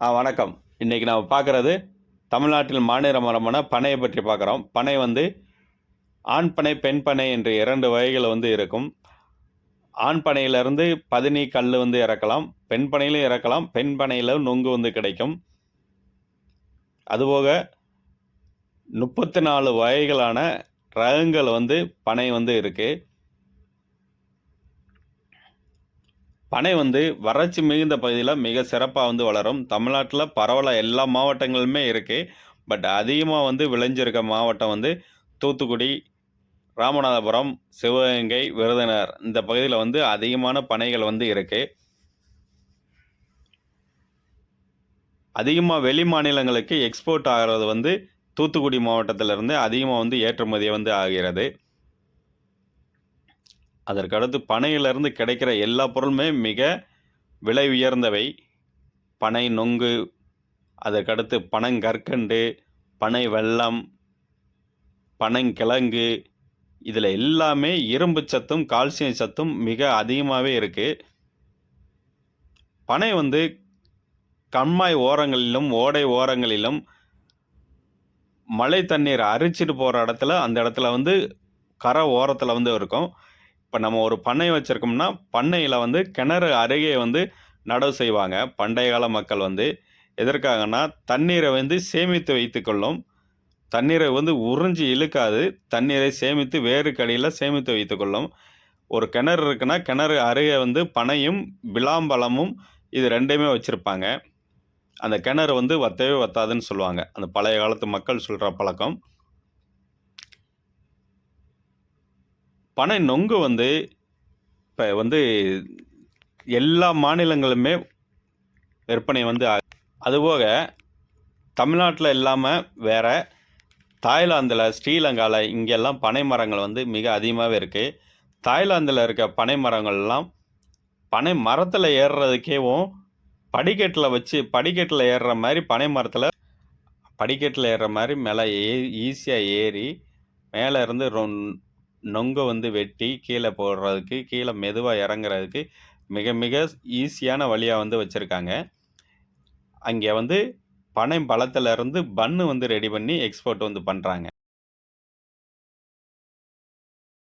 ஆ வணக்கம். இன்றைக்கி நாம் பார்க்குறது தமிழ்நாட்டில் மாநில மரமான பனையை பற்றி பார்க்குறோம். பனை வந்து ஆண் பனை பெண் பனை என்று இரண்டு வகைகள் வந்து இருக்கும். ஆண் பனையிலிருந்து பதினி கல் வந்து இறக்கலாம். பெண் பனையிலும் இறக்கலாம். பெண் பனையில் நொங்கு வந்து கிடைக்கும். அதுபோக முப்பத்தி நாலு வகைகளான ரகங்கள் வந்து பனை வந்து இருக்குது பனை வந்து வறட்சி மிகுந்த பகுதியில் மிக சிறப்பாக வந்து வளரும். தமிழ்நாட்டில் பரவலாக எல்லா மாவட்டங்களுமே இருக்குது பட் அதிகமாக வந்து விளைஞ்சிருக்க மாவட்டம் வந்து தூத்துக்குடி ராமநாதபுரம் சிவகங்கை விருதுநகர். இந்த பகுதியில் வந்து அதிகமான பனைகள் வந்து இருக்குது அதிகமாக வெளி மாநிலங்களுக்கு எக்ஸ்போர்ட் ஆகிறது வந்து தூத்துக்குடி மாவட்டத்திலிருந்து அதிகமாக வந்து ஏற்றுமதி வந்து ஆகிறது. அதற்கடுத்து பனையிலிருந்து கிடைக்கிற எல்லா பொருளுமே மிக விலை உயர்ந்தவை. பனை நொங்கு அதற்கடுத்து பனங்கற்கண்டு பனை வெள்ளம் பனங்கிழங்கு இதில் எல்லாமே இரும்பு சத்தும் கால்சியம் சத்தும் மிக அதிகமாகவே இருக்குது பனை வந்து கண்மாய் ஓரங்களிலும் ஓடை ஓரங்களிலும் மழை தண்ணீர் அரிச்சிட்டு போகிற இடத்துல அந்த இடத்துல வந்து கரை ஓரத்தில் வந்து இருக்கும். இப்போ நம்ம ஒரு பண்ணை வச்சுருக்கோம்னா பண்ணையில் வந்து கிணறு அருகே வந்து நடவு செய்வாங்க. பண்டைய கால மக்கள் வந்து எதற்காகனா தண்ணீரை வந்து சேமித்து வைத்துக்கொள்ளும் தண்ணீரை வந்து உறிஞ்சி இழுக்காது. தண்ணீரை சேமித்து வேறு கடியில் சேமித்து வைத்துக்கொள்ளும் ஒரு கிணறு இருக்குன்னா கிணறு அருகே வந்து பனையும் விளாம்பழமும் இது ரெண்டையுமே வச்சுருப்பாங்க. அந்த கிணறு வந்து வத்தவே வத்தாதுன்னு சொல்லுவாங்க. அந்த பழைய காலத்து மக்கள் சொல்கிற பழக்கம். பனை நொங்கு வந்து இப்போ வந்து எல்லா மாநிலங்களுமே விற்பனை வந்து ஆ- அதுபோக தமிழ்நாட்டில் இல்லாமல் வேற தாய்லாந்தில் ஸ்ரீலங்காவில் இங்கெல்லாம் பனை மரங்கள் வந்து மிக அதிகமாகவே இருக்குது தாய்லாந்தில் இருக்க பனை மரங்கள்லாம் பனை மரத்தில் ஏறுறதுக்கேவும் படிக்கட்டில் வச்சு படிக்கட்டில் ஏறுற மாதிரி பனை மரத்தில் படிக்கட்டில் ஏறுற மாதிரி மேலே ஏ ஈஸியாக ஏறி மேலே இருந்து ரொ நொங்கை வந்து வெட்டி கீழே போடுறதுக்கு கீழே மெதுவாக இறங்குறதுக்கு மிக மிக ஈஸியான வழியாக வந்து வச்சுருக்காங்க. அங்கே வந்து பனை பழத்துலேருந்து பன்னு வந்து ரெடி பண்ணி எக்ஸ்போர்ட் வந்து பண்ணுறாங்க